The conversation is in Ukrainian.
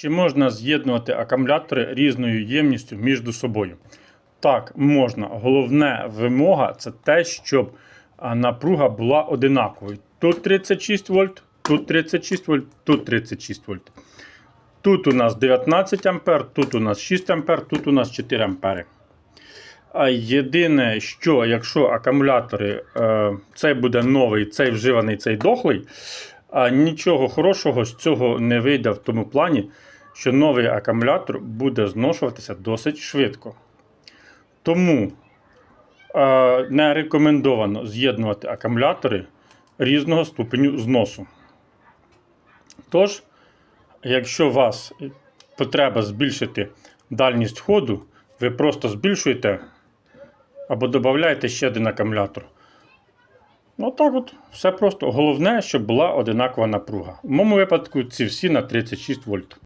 Чи можна з'єднувати акумулятори різною ємністю між собою? Так, можна. Головна вимога це те, щоб напруга була одинаковою. Тут 36 вольт, тут 36 вольт, тут 36 вольт. Тут у нас 19 ампер, тут у нас 6 ампер, тут у нас 4 ампери. А єдине, що якщо акумулятори, е, цей буде новий, цей вживаний, цей дохлий, а нічого хорошого з цього не вийде в тому плані, що новий акумулятор буде зношуватися досить швидко. Тому е, не рекомендовано з'єднувати акумулятори різного ступеню зносу. Тож, якщо у вас потреба збільшити дальність ходу, ви просто збільшуєте або додаєте ще один акумулятор. Ну так от, все просто. Головне, щоб була одинакова напруга. В моєму випадку ці всі на 36 вольт.